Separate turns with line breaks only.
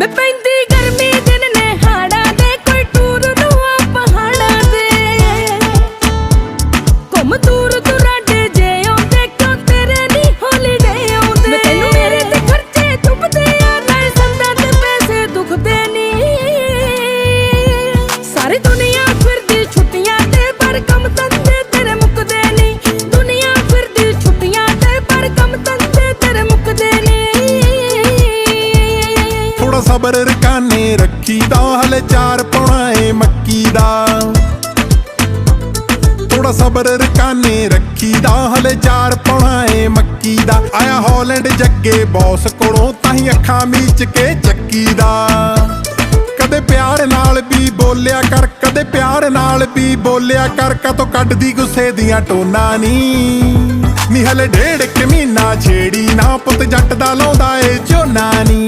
मैं पैंती गर्मी
ਥੋੜਾ ਸਬਰ ਰਕਾਨੇ ਰੱਖੀਦਾ, ਹਲੇ ਚਾਰ ਪਾਉਣਾ ਏ ਮੱਕੀ ਦਾ ਥੋੜਾ ਸਬਰ ਰਕਾਨੇ ਰੱਖੀਦਾ, ਹਲੇ ਚਾਰ ਪਾਉਣਾ ਏ ਮੱਕੀ ਦਾ ਆਇਆ ਹਾਲੈਂਡ ਜੱਗੇ ਬੌਸ ਕੋਲੋਂ ਤਾਂ ਹੀ ਅੱਖਾਂ ਮੀਚ ਕੇ ਚੱਕੀ ਦਾ ਕਦੇ ਪਿਆਰ ਨਾਲ ਵੀ ਬੋਲਿਆ ਕਰ, ਕਦੇ ਪਿਆਰ ਨਾਲ ਵੀ ਬੋਲਿਆ ਕਰ ਕਤੋਂ ਕੱਢਦੀ ਗੁੱਸੇ ਦੀਆਂ ਟੋਨਾ ਨੀ। ਨੀ ਹਲੇ ਡੇਢ ਕੁ ਮਹੀਨਾ ਛੇੜੀ ਨਾ, ਪੁੱਤ ਜੱਟ ਦਾ ਲਾਉਂਦਾ ਏ ਝੋਨਾ ਨੀ।